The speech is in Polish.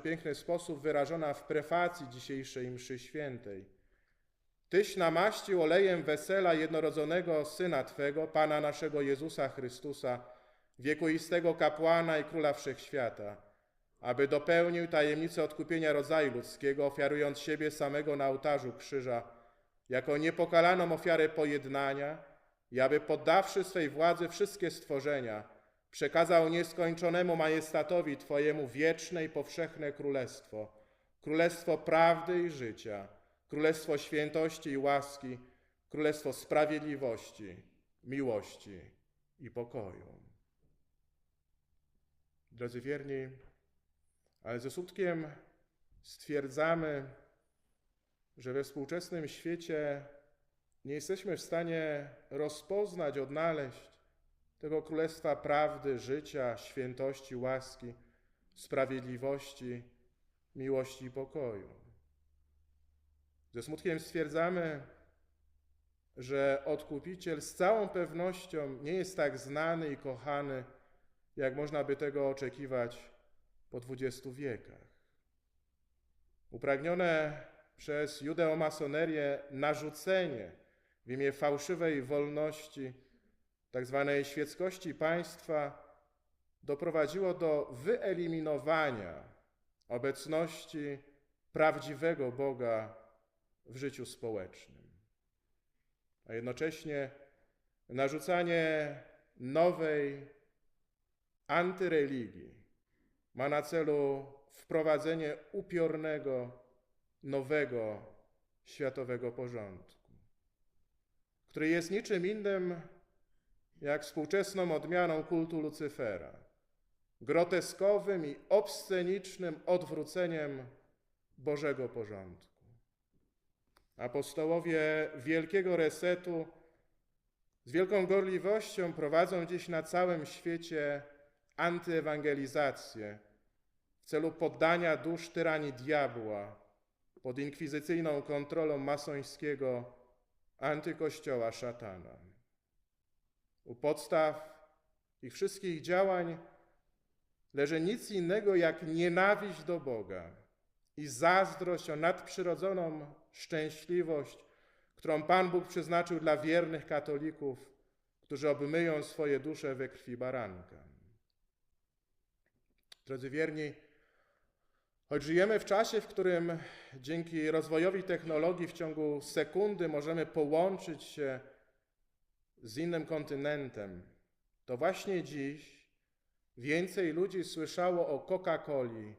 piękny sposób wyrażona w prefacji dzisiejszej mszy świętej. Tyś namaścił olejem wesela jednorodzonego Syna Twego, Pana naszego Jezusa Chrystusa, wiekuistego kapłana i króla wszechświata, aby dopełnił tajemnicę odkupienia rodzaju ludzkiego, ofiarując siebie samego na ołtarzu krzyża, jako niepokalaną ofiarę pojednania i aby poddawszy swej władzy wszystkie stworzenia, przekazał nieskończonemu majestatowi Twojemu wieczne i powszechne królestwo, królestwo prawdy i życia, królestwo świętości i łaski, królestwo sprawiedliwości, miłości i pokoju. Drodzy wierni, ale ze smutkiem stwierdzamy, że we współczesnym świecie nie jesteśmy w stanie rozpoznać, odnaleźć tego królestwa prawdy, życia, świętości, łaski, sprawiedliwości, miłości i pokoju. Ze smutkiem stwierdzamy, że Odkupiciel z całą pewnością nie jest tak znany i kochany, jak można by tego oczekiwać po dwudziestu wiekach. Upragnione przez judeomasonerię narzucenie w imię fałszywej wolności, tak zwanej świeckości państwa, doprowadziło do wyeliminowania obecności prawdziwego Boga w życiu społecznym. A jednocześnie narzucanie nowej antyreligii ma na celu wprowadzenie upiornego, nowego światowego porządku, który jest niczym innym jak współczesną odmianą kultu Lucyfera, groteskowym i obscenicznym odwróceniem Bożego porządku. Apostołowie wielkiego resetu z wielką gorliwością prowadzą dziś na całym świecie antyewangelizację w celu poddania dusz tyranii diabła pod inkwizycyjną kontrolą masońskiego antykościoła szatana. U podstaw ich wszystkich działań leży nic innego jak nienawiść do Boga i zazdrość o nadprzyrodzoną szczęśliwość, którą Pan Bóg przeznaczył dla wiernych katolików, którzy obmyją swoje dusze we krwi baranka. Drodzy wierni, choć żyjemy w czasie, w którym dzięki rozwojowi technologii w ciągu sekundy możemy połączyć się z innym kontynentem, to właśnie dziś więcej ludzi słyszało o Coca-Coli